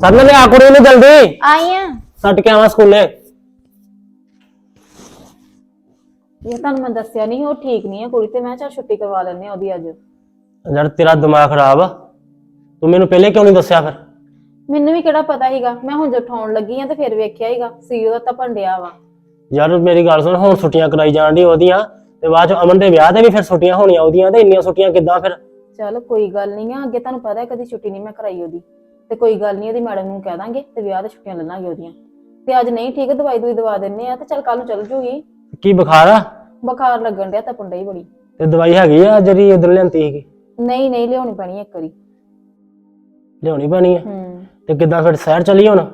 ਸਰਨ ਲਿਆ ਕੁੜੀ ਨੂੰ ਜਲਦੀ। ਆਈ ਆ। ਛੱਡ ਕੇ ਆਵਾਂ ਸਕੂਲੇ। ਇਹ ਤੁਹਾਨੂੰ ਮੈਂ ਦੱਸਿਆ ਨਹੀਂ ਉਹ ਠੀਕ ਨਹੀਂ ਹੈ ਕੁੜੀ ਤੇ। ਮੈਂ ਚਾ ਛੁੱਟੀ ਕਰਵਾ ਲੈਣੇ ਆ ਉਹਦੀ ਅੱਜ। ਯਾਰ ਤੇਰਾ ਦਿਮਾਗ ਖਰਾਬ ਆ। ਤੂੰ ਮੈਨੂੰ ਪਹਿਲੇ ਕਿਉਂ ਨਹੀਂ ਦੱਸਿਆ ਫਿਰ? ਮੈਨੂੰ ਵੀ ਕਿਹੜਾ ਪਤਾ ਸੀਗਾ। ਮੈਂ ਹੁਣ ਜਦ ਉਠਾਉਣ ਲੱਗੀ ਆ ਤੇ ਫਿਰ ਵੇਖਿਆ ਹੀਗਾ ਸੀਓ ਦਾ ਤਾਂ ਭੰਡਿਆ ਵਾ। ਯਾਰ ਮੇਰੀ ਗੱਲ ਸੁਣ ਹੁਣ ਛੁੱਟੀਆਂ ਕਰਾਈ ਜਾਣ ਦੀ ਉਹਦੀਆਂ ਤੇ ਬਾਅਦ ਚ ਅਮਨ ਦੇ ਵਿਆਹ ਤੇ ਵੀ ਫਿਰ ਛੁੱਟੀਆਂ ਹੋਣੀਆਂ ਉਹਦੀਆਂ ਤੇ ਇੰਨੀਆਂ ਛੁੱਟੀਆਂ ਕਿੱਦਾਂ ਫਿਰ? ਚਲ ਕੋਈ ਗੱਲ ਨਹੀਂ ਆ ਅੱਗੇ ਤੁਹਾਨੂੰ ਪਤਾ ਹੈ ਕਦੀ ਛੁੱਟੀ ਨਹੀਂ ਮੈਂ ਕਰਾਈ ਉਹਦੀ। ਤੇ ਕੋਈ ਗੱਲ ਨਹੀਂ ਉਹਦੀ ਮੈਡਮ ਨੂੰ ਕਹਿ ਦਾਂਗੇ ਤੇ ਵਿਆਹ ਤੇ ਛੁੱਟੀਆਂ ਲੈ ਲਾਂਗੇ ਉਹਦੀਆਂ। ਤੇ ਅੱਜ ਨਹੀਂ ਠੀਕ ਦਵਾਈ ਦੂਈ ਦਵਾ ਦਿੰਨੇ ਆ ਤੇ ਚਲ ਕੱਲ ਨੂੰ ਚੱਲ ਜੂਗੀ। ਕੀ ਬੁਖਾਰ ਆ? ਬੁਖਾਰ ਲੱਗਣ ਡਿਆ ਤਾਂ ਪੁੰਡਾ ਹੀ ਬੜੀ। ਤੇ ਦਵਾਈ ਹੈਗੀ ਆ ਜਿਹੜੀ ਉਧਰ ਲਿਆਂਤੀ ਸੀਗੀ? ਨਹੀਂ ਨਹੀਂ ਲਿਆਉਣੀ ਪੈਣੀ ਇੱਕ ਵਾਰੀ। ਲਿਆਉਣੀ ਪੈਣੀ ਆ? ਹੂੰ। ਤੇ ਕਿੱਦਾਂ ਫਿਰ ਸ਼ਹਿਰ ਚੱਲੀ ਹੁਣ?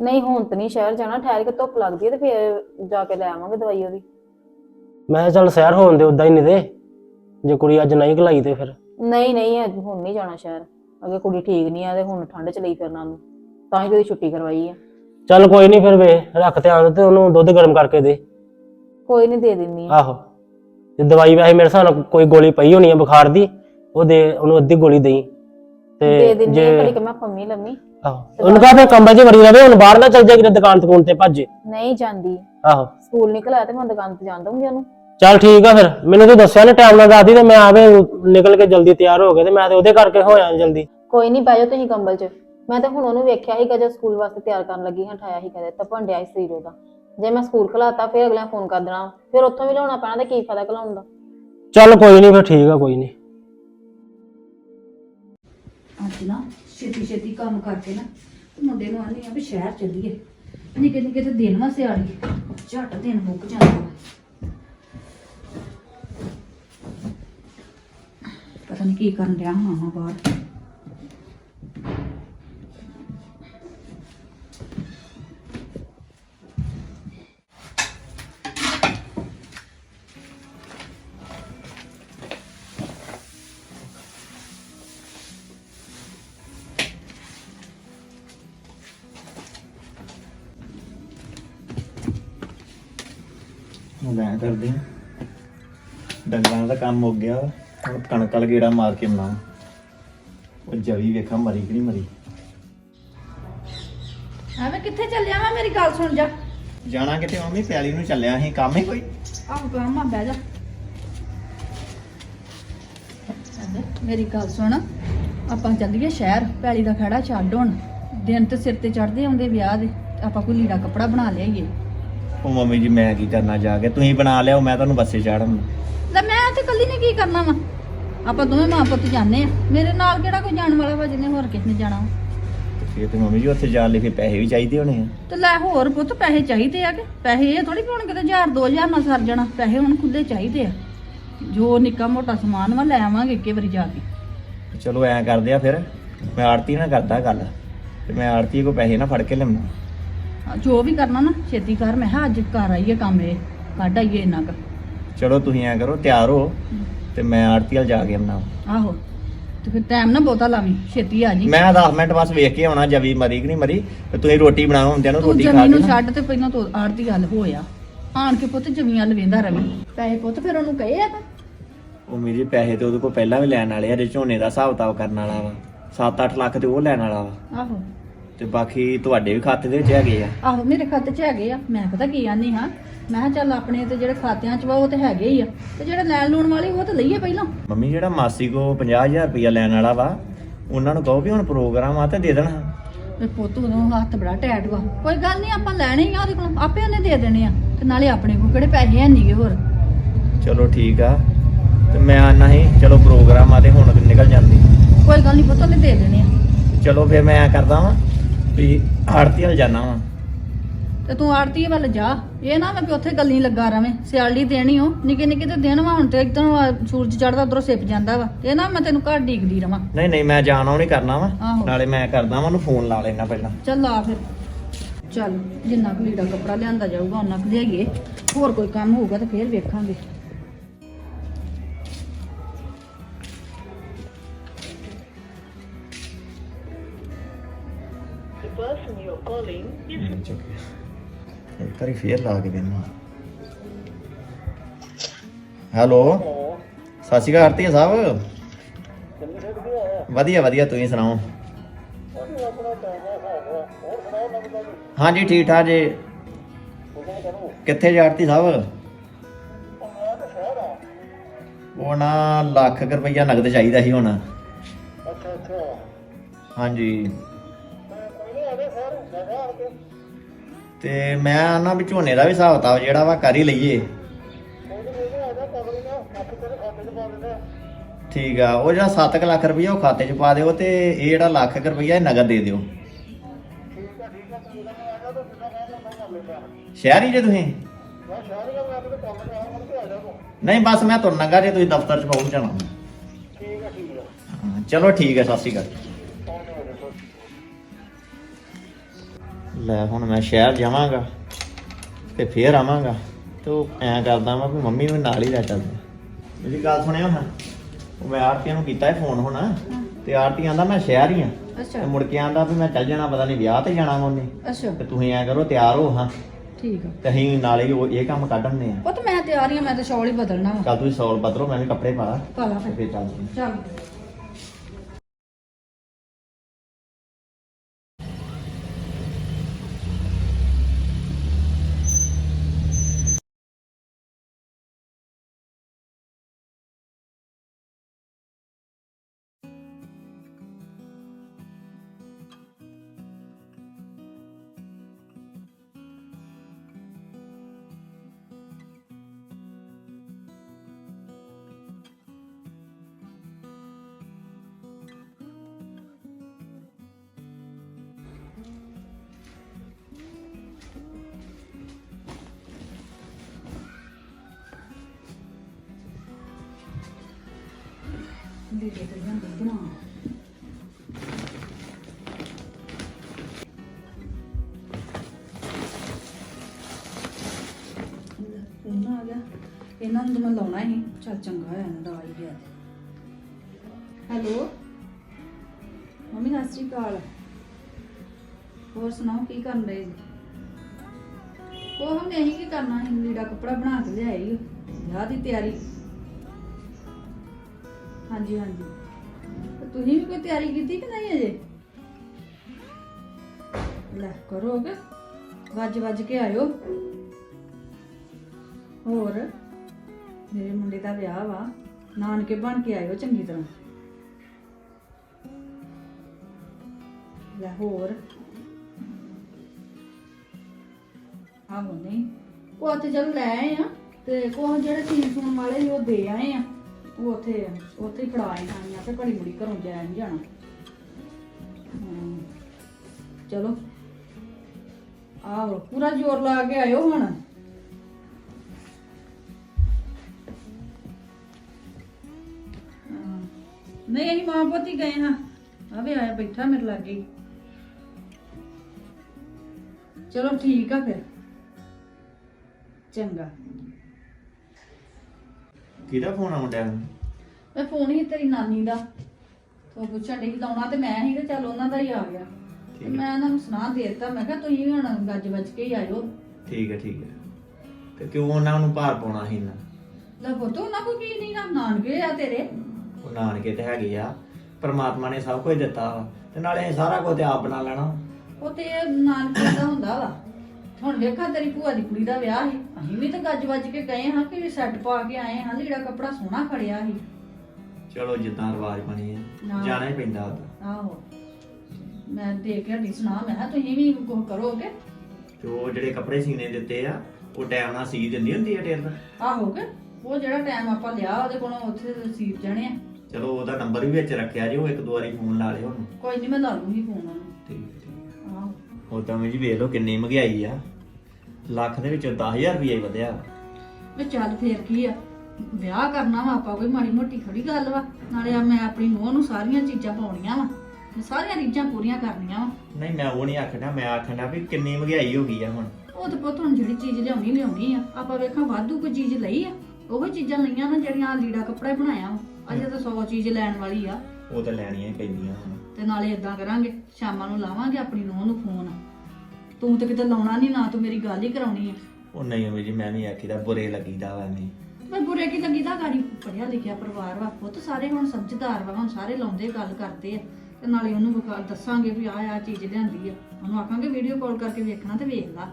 ਨਹੀਂ ਹੁਣ ਤਾਂ ਨਹੀਂ ਸ਼ਹਿਰ ਜਾਣਾ ਠਹਿਰ ਕੇ ਧੁੱਪ ਲੱਗਦੀ ਹੈ ਤੇ ਫਿਰ ਜਾ ਕੇ ਲੈ ਆਵਾਂਗੇ ਦਵਾਈ ਉਹਦੀ। ਮੈਂ ਕਿਹਾ ਚੱਲ ਸ਼ਹਿਰ ਹੋਣ ਦੇ ਉਦਾਂ ਹੀ ਨਹੀਂ ਦੇ ਜੇ ਕੁੜੀ ਅੱਜ ਨਹੀਂ ਘਲਾਈ ਤੇ ਫਿਰ। ਨਹੀਂ ਨਹੀਂ ਅੱਜ ਹੁਣ ਨਹੀਂ ਜਾਣਾ ਸ਼ਹਿਰ। ਅੱਗੇ ਕੁੜੀ ਠੀਕ ਨਹੀਂ ਆ ਤੇ ਹੁਣ ਠੰਡ ਚ ਲਈ ਫਿਰਨਾ ਨੂੰ ਤਾਂ ਹੀ ਉਹਦੀ ਛੁੱਟੀ ਕਰਵਾਈ ਆ। ਚੱਲ ਕੋਈ ਨਹੀਂ ਫਿਰ ਵੇ ਰੱਖ ਧਿਆਨ ਤੇ ਉਹਨੂੰ ਦੁੱਧ ਗਰਮ ਕਰਕੇ ਦੇ। ਕੋਈ ਨਹੀਂ ਦੇ ਦਿੰਨੀ ਆ। ਆਹੋ। ਤੇ ਦਵਾਈ ਵੈਸੇ ਮੇਰੇ ਹਿਸਾਬ ਨਾਲ ਕੋਈ ਗੋਲੀ ਪਈ ਹੋਣੀ ਆ ਬੁਖਾਰ ਦੀ ਉਹ ਦੇ ਉਹਨੂੰ ਅੱਧੀ ਗੋਲੀ ਦੇਈ। ਦੇ ਤੇ ਦਿੰਨੀ ਜੇ ਆ ਘੜੀ ਕਿ ਮੈਂ ਪੰਮੀ ਲੰਮੀ। ਆਹੋ। ਉਹਨੂੰ ਕਹਾ ਫਿਰ ਕੰਬਲ 'ਚ ਵੜੀ ਰਵੇ ਹੁਣ ਬਾਹਰ ਨਾ ਚੱਲ ਜਾਏ ਕਿਤੇ ਦੁਕਾਨ ਤਕੂਨ ਤੇ ਭੱਜੇ। ਨਹੀਂ ਜਾਂਦੀ। ਆਹੋ। ਸਕੂਲ ਨਿਕਲਿਆ ਤੇ ਮੈਂ ਦੁਕਾਨ ਤੇ ਜਾਣ ਦਊਂਗੀ ਉਹਨੂੰ। ਚੱਲ ਠੀਕ ਆ ਫਿਰ। ਮੈਨੂੰ ਤੂੰ ਦੱਸਿਆ ਨਾ ਟਾਈਮ ਨਾਲ ਦੱਸਦੀ ਤੇ ਮੈਂ ਆਵੇ ਨਿਕਲ ਕੇ ਜਲਦੀ ਤਿਆਰ ਹੋ ਕੇ ਤੇ ਮੈਂ ਤੇ ਉਹਦੇ ਕਰਕੇ ਹੋਇਆ ਜਲਦੀ। ਕੋਈ ਨਹੀਂ ਬਹਿ ਜਾਓ ਤੁਸੀਂ ਕੰਬਲ 'ਚ। ਮੈਂ ਤਾਂ ਹੁਣ ਉਹਨੂੰ ਵੇਖਿਆ ਸੀਗਾ ਜਦ ਸਕੂਲ ਵਾਸਤੇ ਤਿਆਰ ਕਰਨ ਲੱਗੀ ਹਾਂ ਠਾਇਆ ਸੀ ਕਦੇ ਤਾਂ ਭੰਡਿਆ ਸੀ ਸਰੀਰ ਉਹਦਾ ਜੇ ਮੈਂ ਸਕੂਲ ਖਲਾਤਾ ਫਿਰ ਅਗਲਾ ਫੋਨ ਕਰ ਦੇਣਾ। ਫਿਰ ਉੱਥੋਂ ਵੀ ਲਿਆਉਣਾ ਪੈਣਾ ਤੇ ਕੀ ਫਾਇਦਾ ਖਲਾਉਣ ਦਾ? ਚੱਲ ਕੋਈ ਨਹੀਂ ਫਿਰ ਠੀਕ ਆ ਕੋਈ ਨਹੀਂ ਅੱਜ ਨਾ ਛੇਤੀ ਛੇਤੀ ਕੰਮ ਕਰਕੇ ਨਾ ਤੇ ਮੁੰਡੇ ਨੂੰ ਆਨੀ ਆ ਵੀ ਸ਼ਹਿਰ ਚੱਲੀਏ। ਨਿੱਕੇ ਨਿੱਕੇ ਤੇ ਦਿਨ ਵਾ ਸਿਆਲੀ ਝੱਟ ਦਿਨ ਮੁੱਕ ਜਾਂਦਾ ਵਾ। ਪਤਾ ਨਹੀਂ ਕੀ ਕਰਨ ਡਿਆ ਹਾਂ ਹਾਂ ਬਾਹਰ। ਹੁਣ ਕਰਦੇ ਡੰਗਰਾਂ ਦਾ ਕੰਮ ਹੋ ਗਿਆ ਹੁਣ ਕਣਕ ਵਾਲਾ ਗੇੜਾ ਮਾਰ ਕੇ ਮਨਾ ਉਹ ਜਵੀ ਵੇਖਾਂ ਮਰੀ ਕਿ ਨਹੀਂ ਮਰੀ। ਐਵੇਂ ਕਿੱਥੇ ਚੱਲਿਆ ਵਾ? ਮੇਰੀ ਗੱਲ ਸੁਣ ਜਾ। ਜਾਣਾ ਕਿਤੇ ਮੰਮੀ ਪਿਆਲੀ ਨੂੰ ਚੱਲਿਆ ਅਸੀਂ। ਕੰਮ ਹੀ ਕੋਈ? ਆਹ ਆ ਬਹਿ ਜਾ। ਮੇਰੀ ਗੱਲ ਸੁਣ। ਆਪਾਂ ਚੱਲੀਏ ਸ਼ਹਿਰ। ਪੈਲੀ ਦਾ ਖੜਾ ਛੱਡ ਹੁਣ। ਦਿਨ ਤੇ ਸਿਰ ਤੇ ਚੜਦੇ ਆਉਂਦੇ ਵਿਆਹ ਦੇ। ਆਪਾਂ ਕੋਈ ਲੀੜਾ ਕੱਪੜਾ ਬਣਾ ਲਿਆਈਏ। ਉਹ ਮੰਮੀ ਜੀ ਮੈਂ ਕੀ ਕਰਨਾ ਜਾ ਕੇ? ਤੁਸੀਂ ਬਣਾ ਲਿਆਓ ਮੈਂ ਤੁਹਾਨੂੰ ਬੱਸੇ ਚਾੜਨ ਲੈ ਮੈਂ ਤੇ ਕੱਲੀ ਨੇ ਕੀ ਕਰਨਾ ਵਾ? ਆਪਾਂ ਦੋਵੇਂ ਮਾਂ ਪੁੱਤ ਜਾਂਦੇ ਆ। ਮੇਰੇ ਨਾਲ ਕਿਹੜਾ ਕੋਈ ਜਾਣ ਵਾਲਾ ਵਾ ਜਿਹਨੇ ਹੋਰ ਕਿਸ ਨੇ ਜਾਣਾ ਵਾ? ਫਿਰ ਤੇ ਮੰਮੀ ਜੀ ਉੱਥੇ ਜਾਣ ਲਈ ਫਿਰ ਪੈਸੇ ਵੀ ਚਾਹੀਦੇ ਹੋਣੇ ਆ। ਤੇ ਲੈ ਹੋਰ ਪੁੱਤ ਪੈਸੇ ਚਾਹੀਦੇ ਆ ਕਿ? ਪੈਸੇ ਇਹ ਥੋੜੀ ਹੁਣ ਕਿਤੇ 1000 2000 ਨਾਲ ਸਰ ਜਾਣਾ। ਪੈਸੇ ਹੁਣ ਖੁੱਲੇ ਚਾਹੀਦੇ ਆ। ਜੋ ਨਿੱਕਾ ਮੋਟਾ ਸਮਾਨ ਵਾ ਲੈ ਆਵਾਂਗੇ ਇੱਕੇ ਵਾਰੀ ਜਾ ਕੇ। ਚਲੋ ਐਂ ਕਰਦੇ ਆ ਫਿਰ। ਮੈਂ ਆੜਤੀ ਨਾਲ ਕਰਦਾ ਗੱਲ। ਤੇ ਮੈਂ ਆੜਤੀ ਕੋ ਪੈਸੇ ਨਾ ਫੜ ਕੇ ਲਿਆਉਣਾ। ਹਾਂ, ਜੋ ਵੀ ਕਰਨਾ ਨਾ ਛੇਤੀ ਕਰ। ਮੈਂ ਕਿਹਾ ਅੱਜ ਘਰ ਆਈਏ ਕੰਮ ਇਹ। ਕੱਢ ਆਈਏ ਇੰਨਾ ਕੁ। ਚਲੋ ਤੁਸੀਂ ਐਂ ਕਰੋ ਤਿਆਰ ਹੋ। ਤੇ ਮੈਂ ਆੜਤੀ ਵੱਲ ਜਾ ਕੇ ਆਉਣਾ। ਆਹੋ ਤੇ ਫਿਰ ਟਾਈਮ ਨਾ ਬਹੁਤਾ ਲਾਵੀਂ ਛੇਤੀ ਆ ਜੀ। ਮੈਂ 10 ਮਿੰਟ ਬਸ ਵੇਖ ਕੇ ਆਉਣਾ ਜਵੀ ਮਰੀ ਕਿ ਨਹੀਂ ਮਰੀ ਤੇ ਤੁਸੀਂ ਰੋਟੀ ਬਣਾਓ ਹੁੰਦਿਆਂ ਨੂੰ ਤੂੰ ਰੋਟੀ ਖਾ ਜ਼ਮੀਨ ਕੇ ਨੂੰ। ਨਾ ਛੱਡ ਤੇ ਪਹਿਲਾਂ ਤੋਂ ਆੜਤੀ ਗੱਲ ਹੋਇਆ। ਆਣ ਕੇ ਪੁੱਤ ਜ਼ਮੀਨ ਲਵੇਂਦਾ ਰਵੀ। ਪੈਸੇ ਪੁੱਤ ਫਿਰ ਉਹਨੂੰ ਕਹੇ ਆ ਤਾਂ। ਉਹ ਮੇਰੇ ਪੈਸੇ ਤੇ ਉਹਦੇ ਕੋਲ ਪਹਿਲਾਂ ਵੀ ਲੈਣ ਵਾਲੇ ਆ ਜੇ ਝੋਨੇ ਦਾ ਹਿਸਾਬ ਕਿਤਾਬ ਕਰਨ ਵਾਲਾ ਵਾ। 7-8 ਲੱਖ ਤੇ ਉਹ ਲੈਣ ਵਾਲਾ ਵਾ। ਆਹੋ। ਤੇ ਬਾਕੀ ਤੁਹਾਡੇ ਵੀ ਖਾਤੇ ਦੇ ਵਿੱਚ ਹੈਗੇ ਆ। ਆਹੋ ਮੇਰੇ ਖਾਤੇ 'ਚ ਹੈਗੇ ਆ। ਮੈਂ ਪਤਾ ਕੀ ਆਨੀ ਹਾਂ ਮੈਂ ਕਿਹਾ ਚੱਲ ਆਪਣੇ ਤੇ ਜਿਹੜੇ ਖਾਤਿਆਂ 'ਚ ਵਾ ਉਹ ਤੇ ਹੈਗੇ ਹੀ ਆ। ਤੇ ਜਿਹੜੇ ਲੈਣ ਲੂਣ ਵਾਲੇ ਉਹ ਤਾਂ ਲਈਏ ਪਹਿਲਾਂ। ਮੰਮੀ ਜਿਹੜਾ ਮਾਸੀ ਕੋ 50000 ਰੁਪਇਆ ਲੈਣ ਵਾਲਾ ਵਾ ਉਹਨਾਂ ਨੂੰ ਕਹੋ ਵੀ ਹੁਣ ਪ੍ਰੋਗਰਾਮ ਆ ਤੇ ਦੇ ਦੇਣਾ। ਤੇ ਪੁੱਤ ਉਹਨੂੰ ਹੱਥ ਬੜਾ ਟੈਟ ਵਾ। ਕੋਈ ਗੱਲ ਨਹੀਂ ਆਪਾਂ ਲੈਣੇ ਹੀ ਆ ਉਹਦੇ ਕੋਲ। ਆਪੇ ਉਹਨੇ ਦੇ ਦੇਣੇ ਆ। ਤੇ ਨਾਲੇ ਆਪਣੇ ਕੋਲ ਕਿਹੜੇ ਪੈਸੇ ਹੈ ਨਹੀਂਗੇ ਹੋਰ? ਚਲੋ ਠੀਕ ਆ। ਤੇ ਮੈਂ ਆਨਾ ਹੀ ਚਲੋ ਪ੍ਰੋਗਰਾਮ ਆ ਤੇ ਹੁਣ ਨਿਕਲ ਜਾਂਦੀ। ਕੋਈ ਗੱਲ ਨਹੀਂ ਪੁੱਤ ਉਹਨੇ ਦੇ ਦੇਣੇ ਆ। ਚਲੋ ਫਿਰ ਮੈਂ ਐ ਕਰਦਾ ਵਾਂ ਵੀ ਆੜਤੀ ਵੱਲ ਜਾਣਾ ਵਾਂ। ਤੇ ਤੂੰ ਆੜਤੀ ਵੱਲ ਜਾ। ਇਹ ਨਾ ਮੈਂ ਵੀ ਉੱਥੇ ਗੱਲੀ ਲੱਗਾ ਰਵੇਂ। ਸਿਆਲੀ ਦੇਣੀ ਹੋ ਨਿੱਕੇ ਨਿੱਕੇ ਤੇ ਦਿਨ ਵਾ ਹੁਣ ਤੇ ਇੱਕਦਮ ਸੂਰਜ ਚੜਦਾ ਉਧਰੋਂ ਸਿਪ ਜਾਂਦਾ ਵਾ। ਇਹ ਨਾ ਮੈਂ ਤੈਨੂੰ ਘਰ ਡੀਕਦੀ ਰਵਾਂ। ਨਹੀਂ ਨਹੀਂ ਮੈਂ ਜਾਣਾ ਨਹੀਂ ਕਰਨਾ ਵਾ। ਆਹੋ। ਨਾਲੇ ਮੈਂ ਕਰਦਾ ਵਾਂ ਉਹਨੂੰ ਫੋਨ ਲਾ ਲੈਣਾ ਪਹਿਲਾਂ। ਚੱਲ ਆ ਫਿਰ। ਚੱਲ ਜਿੰਨਾ ਕੁ ਲੀੜਾ ਕੱਪੜਾ ਲਿਆਂਦਾ ਜਾਊਗਾ ਉਹਨਾਂ ਕੁ ਲਿਆਈਏ ਹੋਰ ਕੋਈ ਕੰਮ ਹੋਊਗਾ ਤਾਂ ਫੇਰ ਵੇਖਾਂਗੇ। ਇੱਕ ਵਾਰੀ ਫੇਰ ਲਾ ਕੇ ਦੇਣਾ। ਹੈਲੋ ਸਤਿ ਸ਼੍ਰੀ ਅਕਾਲ ਆਰਤੀ ਸਾਹਿਬ। ਵਧੀਆ ਵਧੀਆ ਤੁਸੀਂ ਸੁਣਾਓ? ਹਾਂਜੀ ਠੀਕ ਠਾਕ ਜੀ। ਕਿੱਥੇ ਜਾੜਤੀ ਸਾਹਿਬ? ਉਹ ਨਾ ਲੱਖ ਕੁ ਰੁਪਈਆ ਨਗਦ ਚਾਹੀਦਾ ਸੀ ਹੁਣ। ਅੱਛਾ ਅੱਛਾ। ਹਾਂਜੀ। ਤੇ ਮੈਂ ਨਾ ਵੀ ਝੋਨੇ ਦਾ ਵੀ ਹਿਸਾਬ ਕਿਤਾਬ ਜਿਹੜਾ ਵਾ ਕਰ ਹੀ ਲਈਏ। ਠੀਕ ਆ ਉਹ ਜਿਹੜਾ 7 ਲੱਖ ਰੁਪਈਆ ਉਹ ਖਾਤੇ 'ਚ ਪਾ ਦਿਓ ਤੇ ਇਹ ਜਿਹੜਾ ਲੱਖ ਰੁਪਈਆ ਇਹ ਨਗਦ ਦੇ ਦਿਓ। ਸ਼ਹਿਰ ਜੇ ਤੁਸੀਂ? ਨਹੀਂ ਬਸ ਮੈਂ ਤੁਰਨਾ ਗਾ ਜੇ ਤੁਸੀਂ ਦਫ਼ਤਰ 'ਚ ਪਹੁੰਚ ਜਾਣਾ। ਚਲੋ ਠੀਕ ਹੈ ਸਤਿ ਸ਼੍ਰੀ ਅਕਾਲ। ਲੈ ਹੁਣ ਮੈਂ ਸ਼ਹਿਰ ਜਾਵਾਂਗਾ ਤੇ ਫੇਰ ਆਵਾਂਗਾ ਤੇ ਉਹ ਐਂ ਕਰਦਾ ਵਾਂ ਵੀ ਮੰਮੀ ਨੂੰ ਨਾਲ ਹੀ ਲੈ ਚੱਲਦਾ। ਮੇਰੀ ਗੱਲ ਸੁਣਿਓ ਹਾਂ ਉਹ ਮੈਂ ਆਰਤੀਆਂ ਨੂੰ ਕੀਤਾ ਫੋਨ ਹੁਣ ਤੇ ਆਰਤੀ ਆਂਦਾ ਮੈਂ ਸ਼ਹਿਰ ਹੀ ਆ ਅੱਛਾ। ਤੇ ਮੁੜ ਕੇ ਆਂਦਾ ਵੀ ਮੈਂ ਚੱਲ ਜਾਣਾ ਪਤਾ ਨਹੀਂ ਵਿਆਹ ਤੇ ਜਾਣਾ ਉਹਨੇ। ਅੱਛਾ। ਤੇ ਤੁਸੀਂ ਐਂ ਕਰੋ ਤਿਆਰ ਹੋ ਹਾਂ। ਠੀਕ ਆ। ਤੇ ਅਸੀਂ ਨਾਲੇ ਹੀ ਉਹ ਇਹ ਕੰਮ ਕੱਢਣੇ ਆ ਪੁੱਤ ਮੈਂ ਤਿਆਰ ਹੀ ਆ ਮੈਂ ਤਾਂ ਸ਼ੌਲ ਹੀ ਬਦਲਣਾ ਵਾ। ਚੱਲ ਤੁਸੀਂ ਸੌਲ ਬਦਲੋ ਮੈਂ ਵੀ ਕੱਪੜੇ ਪਾ ਲਾ ਪਾ ਲਾ ਤੇ ਫਿਰ ਹਾਂ। ਚੱਲ। ਦੇ ਤੇ ਜਾਂਦੀ ਬਣਾ। ਫੋਨ ਆ ਗਿਆ। ਇਹਨਾਂ ਨੂੰ ਤਾਂ ਮੈਂ ਲਾਉਣਾ ਹੀ ਚੱਲ ਚੰਗਾ ਹੋਇਆ ਨਾ ਦਾ ਆ ਹੀ ਗਿਆ। ਹੈਲੋ? ਮੰਮੀ, ਸਤਿ ਸ਼੍ਰੀ ਅਕਾਲ। ਹੋਰ ਸੁਣਾਓ, ਕੀ ਕਰਨ ਰਹੇ ਜੀ? ਉਹ ਮੈਂ ਇਹੀ ਕੀ ਕਰਨਾ? ਹੈ ਲੀੜਾ ਕੱਪੜਾ ਬਣਾ ਕੇ ਲਿਆਈ। ਵਿਆਹ ਦੀ ਤਿਆਰੀ। ਹਾਂਜੀ ਹਾਂਜੀ। ਤੇ ਤੁਸੀਂ ਵੀ ਕੋਈ ਤਿਆਰੀ ਕੀਤੀ ਕਿ ਨਹੀਂ ਅਜੇ? ਲੈ ਕਰੋਗੇ ਵੱਜ ਵੱਜ ਕੇ ਆਇਓ। ਹੋਰ, ਮੇਰੇ ਮੁੰਡੇ ਦਾ ਵਿਆਹ ਵਾ। ਨਾਨਕੇ ਬਣ ਕੇ ਆਇਓ ਚੰਗੀ ਤਰ੍ਹਾਂ। ਲੈ, ਹੋਰ। ਆਹੋ, ਨਹੀਂ। ਉਹ ਤੇ ਚਲ ਲੈ ਆਏ ਆ ਤੇ ਕੋਹ ਜਿਹੜੇ ਸੀਨ ਸੁਣ ਵਾਲੇ ਸੀ, ਉਹ ਦੇ ਆਏ ਆ। ਉਹ ਉੱਥੇ ਉੱਥੇ ਹੀ ਫੜਾ ਆਏ ਹਾਂ ਤੇ ਘੜੀ ਮੁੜੀ ਘਰੋਂ ਜਾਇਆ ਨਹੀਂ ਜਾਣਾ। ਹਮ, ਚਲੋ। ਆਹੋ ਪੂਰਾ ਜ਼ੋਰ ਲਾ ਕੇ ਆਇਓ ਹੁਣ। ਹਾਂ। ਨਹੀਂ ਅਸੀਂ ਮਾਂ ਪੁੱਤ ਹੀ ਗਏ ਹਾਂ। ਆਵੇ ਆਇਆ ਬੈਠਾ ਮੇਰੇ ਲਾਗੇ। ਹੀ। ਚਲੋ ਠੀਕ ਆ ਫਿਰ। ਚੰਗਾ। ਕਿਹਦਾ ਫੋਨ ਆਉਣ ਡਿਆ? ਮੈਂ ਫੋਨ ਹੀ ਤੇਰੀ ਨਾਨੀ ਦਾ। ਉਹ ਪੁੱਛਣ ਡਈ ਸੀ ਲਾਉਣਾ ਤੇ ਮੈਂ ਹੀ ਤੇ ਚੱਲ ਉਹਨਾਂ ਦਾ ਹੀ ਆ ਗਿਆ। ਤੇ ਠੀਕ ਹੈ। ਮੈਂ ਉਹਨਾਂ ਨੂੰ ਸੁਣਾ ਦੇ ਦਿੱਤਾ ਮੈਂ ਕਿਹਾ ਤੁਸੀਂ ਵੀ ਹੁਣ ਗੱਜ ਵੱਜ ਕੇ ਹੀ ਆਇਓ। ਠੀਕ ਹੈ ਠੀਕ ਹੈ ਤੇ ਕਿਉਂ ਉਹਨਾਂ ਨੂੰ ਭਾਰ ਪਾਉਣਾ ਸੀ ਨਾ ਲੈ ਪੁੱਤ ਉਹਨਾਂ ਕੋ ਕੀ ਨਹੀਂ ਨਾ ਨਾਨਕੇ ਆ ਤੇਰੇ। ਉਹ ਨਾਨਕੇ ਤੇ ਹੈਗੇ ਆ ਪਰਮਾਤਮਾ ਨੇ ਸਭ ਕੁਝ ਦਿੱਤਾ ਵਾ। ਤੇ ਨਾਲੇ ਅਸੀਂ ਸਾਰਾ ਕੁਝ ਤੇ ਆਪ ਬਣਾ ਲੈਣਾ। ਉਹ ਤੇ ਨਾਨਕੇ ਦਾ ਹੁੰਦਾ ਵਾ। ਹੁਣ ਵੇਖਾ ਤੇਰੀ ਭੂਆ ਦੀ ਕੁੜੀ ਦਾ ਵਿਆਹ ਸੀ। ਅਸੀਂ ਵੀ ਤਾਂ ਗੱਜ ਵੱਜ ਕੇ ਗਏ ਹਾਂ ਕਿ ਸੈੱਟ ਪਾ ਕੇ ਆਏ ਹਾਂ ਲੀੜਾ ਕੱਪੜਾ ਸੋਹਣਾ ਖੜਿਆ ਸੀ। ਚਲੋ ਜਿੱਦਾਂ ਰਿਵਾਜ ਬਣੇ ਹਾਂ। ਜਾਣਾ ਹੀ ਪੈਂਦਾ ਉਹਦਾ ਆਹੋ। ਮੈਂ ਦੇਖ ਕੇ ਹਟੀ ਸੁਣਾ ਮੈਂ ਕਿਹਾ ਤੁਸੀਂ ਵੀ ਕੁਝ ਕਰੋਗੇ? ਤੇ ਉਹ ਜਿਹੜੇ ਕੱਪੜੇ ਸੀਨੇ ਦਿੱਤੇ ਆ ਉਹ ਟਾਈਮ ਨਾਲ ਸੀ ਦਿੰਦੀ ਹੁੰਦੀ ਆ ਟੇਲਰ? ਆਹੋ ਕਿ ਉਹ ਜਿਹੜਾ ਟਾਈਮ ਆਪਾਂ ਲਿਆ ਉਹਦੇ ਕੋਲੋਂ ਉੱਥੇ ਰਸੀਦ ਜਾਣੇ ਆ। ਚਲੋ ਉਹਦਾ ਨੰਬਰ ਵੀ ਵਿੱਚ ਰੱਖਿਆ ਜੀ ਉਹ ਇੱਕ ਦੋ ਵਾਰੀ ਫੋਨ ਲਾ ਲਿਓ ਉਹਨੂੰ। ਕੋਈ ਨਹੀਂ ਮੈਂ ਲਾ ਲੂੰਗੀ ਫੋਨ ਉਦਾਂ ਵੀ ਜੀ ਵੇਖ ਲਓ ਕਿੰਨੀ ਮਹਿੰਗਾਈ ਆ। ਲੱਖ ਦੇ ਵਿੱਚੋਂ 10000 ਰੁਪਏ ਵਧਿਆ ਵੀ। ਚੱਲ ਫੇਰ ਕੀ ਆ? ਵਿਆਹ ਕਰਨਾ ਵਾ ਆਪਾਂ ਕੋਈ ਮਾੜੀ ਮੋਟੀ ਥੋੜੀ ਗੱਲ ਵਾ। ਨਾਲੇ ਆ ਮੈਂ ਆਪਣੀ ਨੂੰਹ ਨੂੰ ਸਾਰੀਆਂ ਚੀਜ਼ਾਂ ਪਾਉਣੀਆਂ ਵਾ। ਮੈਂ ਸਾਰੀਆਂ ਰੀਝਾਂ ਪੂਰੀਆਂ ਕਰਨੀਆਂ ਵਾ। ਨਹੀਂ ਮੈਂ ਉਹ ਨਹੀਂ ਆਖਣਾ ਮੈਂ ਆਖਣਾ ਵੀ ਕਿੰਨੀ ਮਹਿੰਗਾਈ ਹੋ ਗਈ ਆ ਹੁਣ। ਉਹ ਤਾਂ ਪੁੱਤ ਹੁਣ ਜਿਹੜੀ ਚੀਜ਼ ਲਿਆਉਣੀ ਲਿਆਉਣੀ ਆ। ਆਪਾਂ ਵੇਖਾਂ ਵਾਧੂ ਕੋਈ ਚੀਜ਼ ਲਈ ਆ। ਉਹ ਚੀਜ਼ਾਂ ਲਈਆਂ ਨਾ ਜਿਹੜੀਆਂ ਆਹ ਲੀੜਾ ਕੱਪੜਾ ਹੀ ਬਣਾਇਆ ਵਾ। ਅਜੇ ਤਾਂ 100 ਚੀਜ਼ ਲੈਣ ਵਾਲੀ ਆ। ਉਹ ਤਾਂ ਲੈਣੀਆਂ ਹੀ ਪੈਂਦੀਆਂ ਹੁਣ। ਤੇ ਨਾਲੇ ਇਦਾਂ ਕਰਾਂਗੇ ਸ਼ਾਮਾਂ ਨੂੰ ਲਾਵਾਂਗੇ ਆਪਣੀ ਨੂੰਹ ਨੂੰ ਫੋਨ। ਤੂੰ ਤੇ ਕਿਤੇ ਲਾਉਣਾ ਨਹੀਂ ਨਾ ਤੂੰ ਮੇਰੀ ਗੱਲ ਹੀ ਕਰਾਉਣੀ ਆ। ਉਹ ਨਹੀਂ ਹੋਵੇ ਜੀ ਮੈਂ ਵੀ ਆਖੀਦਾ ਬੁਰੇ ਲੱਗੀਦਾ ਵਾ ਐਵੇਂ ਮੈਂ ਬੁਰੇ ਕੀ ਲੱਗੀ ਦਾ ਗਾੜੀ ਪੜਿਆ ਲਿਖਿਆ ਪਰਿਵਾਰ ਵਾ। ਪੁੱਤ ਸਾਰੇ ਹੁਣ ਸਮਝਦਾਰ ਵਾ ਹੁਣ ਸਾਰੇ ਲਾਉਂਦੇ ਗੱਲ ਕਰਦੇ ਆ। ਤੇ ਨਾਲੇ ਉਹਨੂੰ ਵਿਖਾ ਦੱਸਾਂਗੇ ਵੀ ਆਹ ਆਹ ਚੀਜ਼ ਲਿਆਂਦੀ ਆ। ਉਹਨੂੰ ਆਖਾਂਗੇ ਵੀਡੀਓ ਕਾਲ ਕਰਕੇ ਵੇਖਣਾ ਤੇ ਵੇਖ ਲਾ।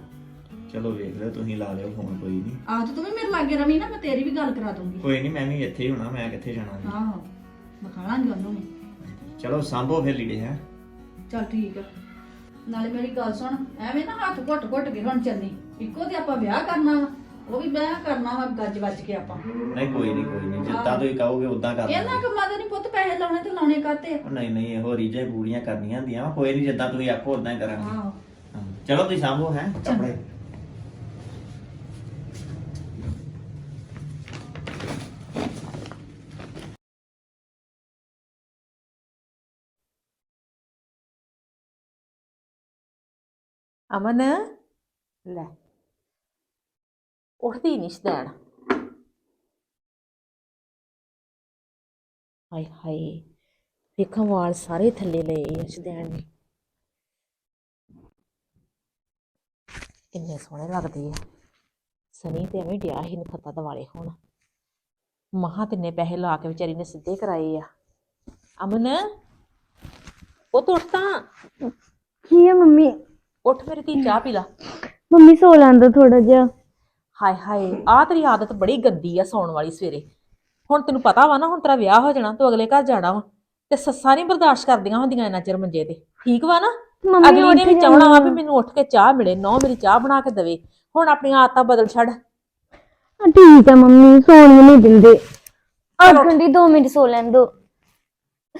ਚਲੋ ਵੇਖ ਲਿਓ ਤੁਸੀਂ ਲਾ ਲਿਓ ਫੋਨ ਕੋਈ ਨਹੀਂ ਆਹ ਤੇ ਤੂੰ ਵੀ ਮੇਰੇ ਲਾਗੇ ਰਵੀ ਨਾ ਮੈਂ ਤੇਰੀ ਵੀ ਗੱਲ ਕਰਾ ਦੂੰਗੀ। ਕੋਈ ਨਹੀਂ ਮੈਂ ਵੀ ਇੱਥੇ ਹੀ ਹੋਣਾ ਮੈਂ ਕਿੱਥੇ ਜਾਣਾ? ਜੀ। ਆਹੋ ਵਿਖਾ ਲਾਂਗੇ ਉਹਨੂੰ ਵੀ। ਚਲੋ ਸਾਂਭੋ ਫਿਰ ਲੀੜੇ ਹੈ। ਚੱਲ ਠੀਕ ਆ। ਨਾਲੇ ਮੇਰੀ ਗੱਲ ਸੁਣ ਐਵੇਂ ਨਾ ਹੱਥ ਘੁੱਟ ਘੁੱਟ ਕੇ ਹੁਣ ਚੱਲੀ। ਇੱਕੋ ਤੇ ਆਪਾਂ ਵਿਆਹ ਕਰਨਾ ਵਾ ਉਹ ਵੀ ਵਿਆਹ ਕਰਨਾ ਵਾ ਗੱਜ ਵੱਜ ਕੇ ਆਪਾਂ। ਨਹੀਂ ਕੋਈ ਨਹੀਂ ਕੋਈ ਨਹੀਂ ਜਿੱਦਾਂ ਤੁਸੀਂ ਕਹੋਗੇ ਉਦਾਂ ਕਰ ਇਹਨਾਂ ਦਾਂਗੇ ਕੰਮਾਂ ਦੇ ਨਹੀਂ ਪੁੱਤ ਪੈਸੇ ਲਾਉਣੇ ਤੇ ਲਾਉਣੇ ਕਾਤੇ ਉਹ ਨਹੀਂ ਨਹੀਂ ਇਹੋ ਰੀਝਾਂ ਪੂਰੀਆਂ ਕਰਨੀਆਂ ਹੁੰਦੀਆਂ ਕੋਈ ਨਹੀਂ ਜਿੱਦਾਂ ਤੁਸੀਂ ਆਖੋ ਉਦਾਂ ਹੀ ਕਰਾਂਗੇ। ਆਹੋ। ਚਲੋ ਤੁਸੀਂ ਸਾਂਭੋ ਹੈ ਕੱਪੜੇ। ਅਮਨ ਲੈ ਉੱਠਦੀ ਨਹੀਂ ਸਦੈਣ ਹਾਏ ਹਾਏ ਵੇਖਾਂ ਵਾਲ ਸਾਰੇ ਥੱਲੇ ਲਏ ਸਦੈਣ ਨੇ ਕਿੰਨੇ ਸੋਹਣੇ ਲੱਗਦੇ ਆ ਸਨੀ ਤੇ ਐਵੇਂ ਡਿਆ ਹੀ ਨਖੱਤਾ ਦਿਵਾਲੇ ਹੁਣ ਮਹਾ ਤਿੰਨੇ ਪੈਸੇ ਲਾ ਕੇ ਵਿਚਾਰੀ ਨੇ ਸਿੱਧੇ ਕਰਾਏ ਆ ਅਮਨ ਉਹ ਉੱਠ ਤਾਂ ਕੀ ਹੈ ਮੰਮੀ ਉੱਠ ਮੇਰੀ ਧੀ ਚਾਹ ਪੀ ਲਾ। ਮੰਮੀ ਸੋ ਲੈਂਦਾ ਥੋੜਾ ਜਿਹਾ। ਹਾਏ ਹਾਏ ਆਹ ਤੇਰੀ ਆਦਤ ਬੜੀ ਗੰਦੀ ਆ ਸੌਣ ਵਾਲੀ ਸਵੇਰੇ। ਹੁਣ ਤੈਨੂੰ ਪਤਾ ਵਾ ਨਾ ਹੁਣ ਤੇਰਾ ਵਿਆਹ ਹੋ ਜਾਣਾ ਤੂੰ ਅਗਲੇ ਘਰ ਜਾਣਾ ਵਾ। ਤੇ ਸੱਸਾਂ ਨਹੀਂ ਬਰਦਾਸ਼ਤ ਕਰਦੀਆਂ ਹੁੰਦੀਆਂ ਇੰਨਾ ਚਿਰ ਮੰਜੇ ਤੇ। ਠੀਕ ਵਾ ਨਾ? ਮੰਮੀ ਅਗਲੀ ਨੇ ਉੱਠ ਵੀ ਚਾਹਣਾ ਵਾ। ਵੀ ਮੈਨੂੰ ਉੱਠ ਕੇ ਚਾਹ ਮਿਲੇ ਨੌ ਮੇਰੀ ਚਾਹ ਬਣਾ ਕੇ ਦੇਵੇ। ਹੁਣ ਆਪਣੀਆਂ ਆਦਤਾਂ ਬਦਲ ਛੱਡ। ਹਾਂ, ਠੀਕ ਹੈ ਮੰਮੀ ਸੌਣ ਵੀ ਨਹੀਂ ਦਿੰਦੇ। ਆਖਣ ਦੀ 2 ਮਿੰਟ ਸੋ ਲੈਣ ਦੋ।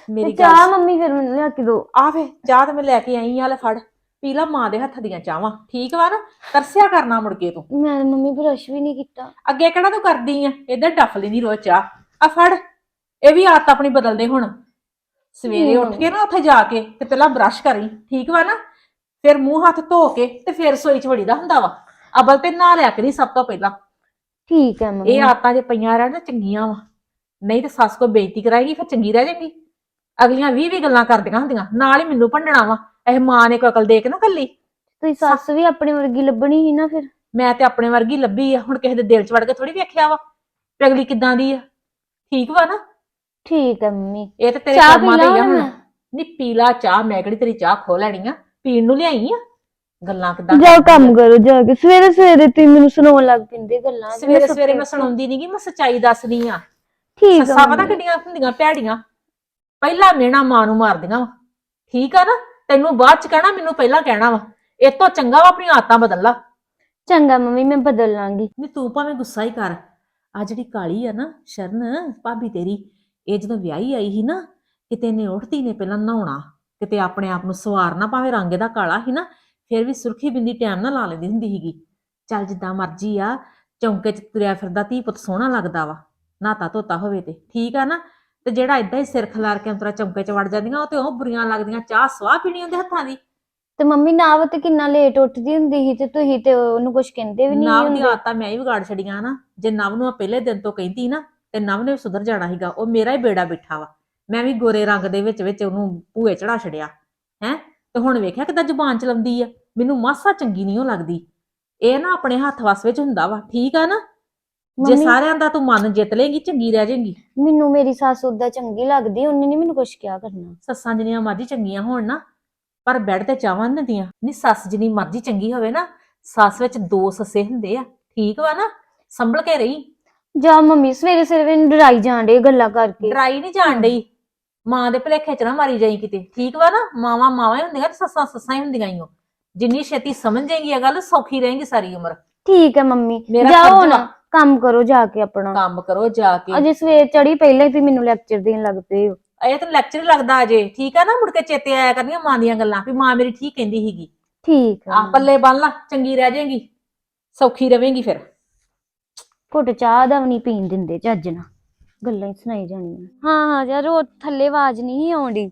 ਮੇਰੀ ਚਾਹ ਮੰਮੀ ਫਿਰ ਮੈਨੂੰ ਲਿਆ ਕੇ ਦੋ। ਆ ਵੇ ਚਾਹ ਤੇ ਮੈਂ ਲੈ ਕੇ ਆਈ ਆ ਲੈ ਫੜ। ਪੀ ਲਾ ਮਾਂ ਦੇ ਹੱਥ ਦੀਆਂ ਚਾਹਾਂ ਠੀਕ ਵਾ ਨਾ? ਤਰਸਿਆ ਕਰਨਾ ਮੁੜ ਕੇ ਤੂੰ। ਮੈਂ ਮੰਮੀ ਬਰਸ਼ ਵੀ ਨਹੀਂ ਕੀਤਾ। ਅੱਗੇ ਕਿਹੜਾ ਤੂੰ ਕਰਦੀ ਆ? ਇਧਰ ਡੱਫ ਲੈਂਦੀ ਰੋਜ਼ ਚਾਹ। ਆ ਫੜ ਇਹ ਵੀ ਆਦਤ ਆਪਣੀ ਬਦਲਦੇ ਹੁਣ। ਸਵੇਰੇ ਉੱਠ ਕੇ ਨਾ ਉੱਥੇ ਜਾ ਕੇ ਤੇ ਪਹਿਲਾਂ ਬ੍ਰਸ਼ ਕਰੀ ਠੀਕ ਵਾ ਨਾ? ਫਿਰ ਮੂੰਹ ਹੱਥ ਧੋ ਕੇ ਤੇ ਫਿਰ ਸੋਈ ਚ ਵੜੀਦਾ ਹੁੰਦਾ ਵਾ। ਅਬਲ ਤੇ ਨਹਾ ਲਿਆ ਕਰੀ ਸਭ ਤੋਂ ਪਹਿਲਾਂ। ਠੀਕ ਹੈ ਮੰਮੀ। ਇਹ ਆਦਤਾਂ ਜੇ ਪਈਆਂ ਰਹਿਣ ਨਾ ਚੰਗੀਆਂ ਵਾ। ਨਹੀਂ ਤੇ ਸੱਸ ਕੋ ਬੇਇੱਜ਼ਤੀ ਕਰਾਏਗੀ ਫਿਰ ਚੰਗੀ ਰਹਿ ਜਾਏਗੀ। ਅਗਲੀਆਂ 20 20 ਗੱਲਾਂ ਕਰਦੀਆਂ ਹੁੰਦੀਆਂ ਨਾਲ ਹੀ ਮੈਨੂੰ ਭੰਡਣਾ ਵਾ। ਇਹ ਮਾਂ ਨੇ ਕੋਈ ਅਕਲ ਦੇ ਕੇ ਨਾ ਕੱਲੀ। ਤੁਸੀਂ ਸੱਸ ਵੀ ਆਪਣੇ ਵਰਗੀ ਲੱਭਣੀ ਸੀ ਨਾ ਫਿਰ। ਮੈਂ ਤੇ ਆਪਣੇ ਵਰਗੀ ਲੱਭੀ ਆ ਹੁਣ ਕਿਸੇ ਦੇ ਦਿਲ ਚ ਵੜ ਕੇ ਥੋੜੀ ਵੇਖਿਆ ਵਾ ਵੀ ਅਗਲੀ ਕਿਦਾਂ ਦੀ ਆ। ਠੀਕ ਵਾ ਨਾ? ਠੀਕ ਹੈ ਮੰਮੀ। ਇਹ ਤੇ ਤੇਰੇ ਚਾਹ ਕਰਮਾਂ ਪੀ ਦੇ ਹੀ ਆ ਲਾਂ ਹੁਣ। ਮੈਂ? ਨੀ ਪੀਲਾ ਚਾਹ ਮੈਂ ਕਿਹੜੀ ਤੇਰੀ ਚਾਹ ਖੋ ਲੈਣੀ ਆ? ਪੀਣ ਨੂੰ ਲਿਆਈ ਆ? ਗੱਲਾਂ ਕਿਦਾਂ ਜਾਓ ਕੰਮ ਕਰੋ ਜਾ ਕੇ। ਸਵੇਰੇ ਸਵੇਰੇ ਤੁਸੀਂ ਮੈਨੂੰ ਸੁਣਾਉਣ ਲੱਗ ਪੈਂਦੇ ਗੱਲਾਂ। ਸਵੇਰੇ ਸਵੇਰੇ ਮੈਂ ਸੁਣਾਉਂਦੀ ਨਹੀਂਗੀ ਮੈਂ ਸੱਚਾਈ ਦੱਸਦੀ ਆ। ਠੀਕ ਹੈ ਸੱਸਾਂ ਪਤਾ ਮੰਮੀ। ਕਿੱਡੀਆਂ ਹੁੰਦੀਆਂ ਭੈੜੀਆਂ। ਪਹਿਲਾਂ ਮੇਣਾ ਮਾਂ ਨੂੰ ਮਾਰਦੀਆਂ ਵਾ। ਠੀਕ ਆ ਨਾ? ਤੈਨੂੰ ਬਾਅਦ ਚ ਕਹਿਣਾ ਮੈਨੂੰ ਪਹਿਲਾਂ ਕਹਿਣਾ ਵਾ। ਇਹ ਤੋਂ ਚੰਗਾ ਵਾ ਆਪਣੀਆਂ ਆਦਤਾਂ ਬਦਲ ਲਾ। ਚੰਗਾ ਮੰਮੀ ਮੈਂ ਬਦਲ ਲਾਂਗੀ। ਨਹੀਂ ਤੂੰ ਭਾਵੇਂ ਗੁੱਸਾ ਹੀ ਕਰ। ਆ ਜਿਹੜੀ ਕਾਲੀ ਆ ਨਾ ਸ਼ਰਨ ਭਾਬੀ ਤੇਰੀ ਇਹ ਜਦੋਂ ਵਿਆਹੀ ਆਈ ਸੀ ਨਾ ਕਿਤੇ ਨੇ ਉੱਠਦੀ ਨੇ ਪਹਿਲਾਂ ਨਹਾਉਣਾ ਕਿਤੇ ਆਪਣੇ ਆਪ ਨੂੰ ਸਵਾਰਨਾ ਭਾਵੇਂ ਰੰਗ ਦਾ ਕਾਲਾ ਸੀ ਨਾ ਫਿਰ ਵੀ ਸੁਰਖੀ ਬਿੰਦੀ ਟਾਈਮ ਨਾਲ ਲਾ ਲੈਂਦੀ ਹੁੰਦੀ ਸੀਗੀ। ਚੱਲ ਜਿੱਦਾਂ ਮਰਜ਼ੀ ਆ ਚੌਂਕੇ 'ਚ ਤੁਰਿਆ ਫਿਰਦਾ ਧੀ ਪੁੱਤ ਸੋਹਣਾ ਲੱਗਦਾ ਵਾ ਨਾਤਾ ਧੋਤਾ ਹੋਵੇ ਤੇ। ਠੀਕ ਆ ਨਾ? ਤੇ ਜਿਹੜਾ ਇਦਾਂ ਹੀ ਸਿਰ ਖਿਲਾਰ ਕੇ ਅੰਤਰਾ ਚੌਂਕੇ 'ਚ ਵੜ ਜਾਂਦੀਆਂ ਉਹ ਤੇ ਉਹ ਬੁਰੀਆਂ ਲੱਗਦੀਆਂ ਚਾਹ ਸਵਾਹ ਪੀਣੀ ਉਹਦੇ ਹੱਥਾਂ ਦੀ। ਤੇ ਮੰਮੀ ਨਾਵ ਤੇ ਕਿੰਨਾ ਲੇਟ ਉੱਠਦੀ ਹੁੰਦੀ ਸੀ ਤੇ ਤੁਸੀਂ ਤੇ ਉਹਨੂੰ ਕੁਝ ਕਹਿੰਦੇ ਵੀ ਨਹੀਂ ਨਵ ਦੀ ਹੁੰਦੇ। ਆਦਤਾਂ ਮੈਂ ਹੀ ਵਿਗਾੜ ਛੜੀਆਂ ਨਾ। ਜੇ ਨਵ ਨੂੰ ਮੈਂ ਪਹਿਲੇ ਦਿਨ ਤੋਂ ਕਹਿੰਦੀ ਨਾ ਤੇ ਨਵ ਨੇ ਸੁਧਰ ਜਾਣਾ ਸੀਗਾ। ਉਹ ਮੇਰਾ ਹੀ ਬੇੜਾ ਬਿਠਾ ਵਾ। ਮੈਂ ਵੀ ਗੋਰੇ ਰੰਗ ਦੇ ਵਿੱਚ ਵਿੱਚ ਉਹਨੂੰ ਭੂਏ ਚੜਾ ਛੜਿਆ ਹੈ? ਤੇ ਹੁਣ ਵੇਖਿਆ ਕਿਦਾਂ ਜ਼ੁਬਾਨ ਚਲਾਉਂਦੀ ਆ। ਮੈਨੂੰ ਮਾਸਾ ਚੰਗੀ ਨਹੀਂ ਉਹ ਲੱਗਦੀ। ਇਹ ਨਾ ਆਪਣੇ ਹੱਥ ਵਸ ਵਿੱਚ ਹੁੰਦਾ ਵਾ। ਠੀਕ ਆ ਨਾ? ਜੇ ਮੰਮੀ- ਸਾਰਿਆਂ ਦਾ ਤੂੰ ਮਨ ਜਿੱਤ ਲੇਂਗੀ ਚੰਗੀ ਰਹਿ ਜਾਏਗੀ। ਮੈਨੂੰ ਮੇਰੀ ਸੱਸ ਉਦਾਂ ਚੰਗੀ ਲੱਗਦੀ ਉਹਨੇ ਨਹੀਂ ਮੈਨੂੰ ਕੁਝ ਕਿਹਾ ਕਰਨਾ। ਸੱਸਾਂ ਜਿੰਨੀਆਂ ਮਰਜ਼ੀ ਚੰਗੀਆਂ ਹੋਣ ਨਾ ਪਰ ਬੈੱਡ ਤੇ ਚਾਵਾਂ ਨੀ ਦਿੰਦੀਆਂ ਨਹੀਂ ਸੱਸ ਜਿੰਨੀ ਮਰਜ਼ੀ ਚੰਗੀ ਹੋਵੇ ਨਾ ਸੱਸ ਵਿੱਚ ਦੋ ਸੱਸੇ ਹੁੰਦੇ ਆ। ਠੀਕ ਵਾ ਨਾ? ਸੰਭਲ ਕੇ ਰਹੀ। ਜਾ ਮੰਮੀ ਸਵੇਰੇ ਸਵੇਰੇ ਮੈਨੂੰ ਡਰਾਈ ਜਾਣ ਡੇ ਗੱਲਾਂ ਕਰਕੇ। ਡਰਾਈ ਨਹੀਂ ਜਾਣ ਡਈ। ਮਾਂ ਦੇ ਭਲੇਖੇ ਚ ਨਾ ਮਾਰੀ ਜਾਈ ਕਿਤੇ। ਠੀਕ ਵਾ ਨਾ? ਮਾਵਾਂ ਮਾਵਾਂ ਹੀ ਹੁੰਦੀਆਂ ਤੇ ਸੱਸਾਂ ਸੱਸਾਂ ਹੀ ਹੁੰਦੀਆਂ ਈ ਓ। ਜਿੰਨੀ ਛੇਤੀ ਸਮਝ ਜਾਏਗੀ ਇਹ ਗੱਲ ਸੌਖੀ ਰਹੇਗੀ ਸਾਰੀ ਉਮਰ। ਠੀਕ ਹੈ ਮੰਮੀ ਮੇਰਾ ਜਾਓ ਫਰਜ਼ ਨਾ। ਕੰਮ ਕਰੋ ਜਾ ਕੇ ਆਪਣਾ। ਕੰਮ ਕਰੋ ਜਾ ਕੇ। ਅਜੇ ਸਵੇਰ ਚੜੀ ਪਹਿਲਾਂ ਹੀ ਤੁਸੀਂ ਮੈਨੂੰ ਲੈਕਚਰ ਦੇਣ ਲੱਗ ਪਏ ਹੋ। ਇਹ ਤਾਂ ਲੈਕਚਰ ਲੱਗਦਾ ਅਜੇ। ਠੀਕ ਆ ਨਾ ਮੁੜ ਕੇ ਚੇਤੇ ਆਇਆ ਕਰਨੀਆਂ ਮਾਂ ਦੀਆਂ ਗੱਲਾਂ ਵੀ ਮਾਂ ਮੇਰੀ ਠੀਕ ਕਹਿੰਦੀ ਸੀਗੀ। ਠੀਕ ਆ। ਹੈ ਪੱਲੇ ਬੰਨ ਲਾ ਚੰਗੀ ਰਹਿ ਜਾਏਗੀ ਸੌਖੀ ਰਵੇਂਗੀ ਫਿਰ। ਘੁੱਟ ਚਾਹ ਦਾ ਵੀ ਨਹੀਂ ਪੀਣ ਦਿੰਦੇ ਚੱਜ ਨਾਲ। ਗੱਲਾਂ ਹੀ ਸੁਣਾਈ ਜਾਣੀਆਂ। ਹਾਂ ਹਾਂ ਯਾਰ ਉਹ ਥੱਲੇ ਆਵਾਜ਼ ਨਹੀਂ ਆਉਂਦੀ।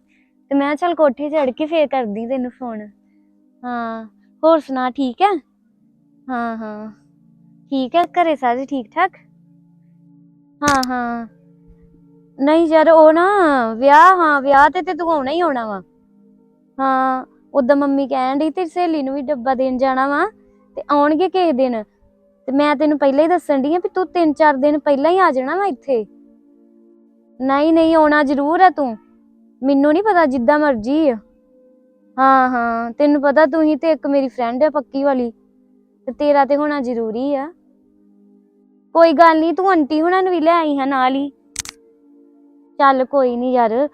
ਤੇ ਮੈਂ ਚੱਲ ਕੋਠੇ ਚੜ ਕੇ ਫੇਰ ਕਰਦੀ ਤੈਨੂੰ ਫੋਨ ਹਾਂ ਹੋਰ ਸੁਣਾ ਠੀਕ ਹੈ ਹਾਂ ਹਾਂ। ਠੀਕ ਹੈ? ਘਰੇ ਸਾਰੇ ਠੀਕ ਠਾਕ? ਹਾਂ ਹਾਂ। ਨਹੀਂ ਯਾਰ, ਉਹ ਨਾ ਵਿਆਹ, ਹਾਂ, ਵਿਆਹ ਤੇ ਤੇ ਤੂੰ ਆਉਣਾ ਹੀ ਆਉਣਾ ਵਾ। ਹਾਂ ਉਦੋਂ ਮੰਮੀ ਕਹਿਣ ਡਈ ਤੇਰੀ ਸਹੇਲੀ ਨੂੰ ਵੀ ਡੱਬਾ ਦੇਣ ਜਾਣਾ ਵਾ, ਤੇ ਆਉਣਗੇ ਕਿਸੇ ਦਿਨ। ਤੇ ਮੈਂ ਤੈਨੂੰ ਪਹਿਲਾਂ ਹੀ ਦੱਸਣ ਡਈ ਆ ਵੀ ਤੂੰ 3-4 ਦਿਨ ਪਹਿਲਾਂ ਹੀ ਆ ਜਾਣਾ ਵਾ ਇੱਥੇ। ਨਹੀਂ ਨਹੀਂ, ਆਉਣਾ ਜ਼ਰੂਰ ਆ ਤੂੰ। ਮੈਨੂੰ ਨਹੀਂ ਪਤਾ, ਜਿੱਦਾਂ ਮਰਜ਼ੀ ਆ। ਹਾਂ ਹਾਂ, ਤੈਨੂੰ ਪਤਾ ਤੂੰ ਹੀ ਤੇ ਇੱਕ ਮੇਰੀ ਫਰੈਂਡ ਹੈ ਪੱਕੀ ਵਾਲੀ। ਤੇ ਤੇਰਾ ਤੇ ਹੋਣਾ ਜ਼ਰੂਰੀ ਆ। ਕੋਈ ਗੱਲ ਨਹੀਂ ਤੂੰ ਆਂਟੀ ਹੁਣਾਂ ਨੂੰ ਵੀ ਲੈ ਆਈ ਹਾਂ ਨਾਲ ਹੀ। ਚੱਲ ਕੋਈ ਨਹੀਂ ਯਾਰ,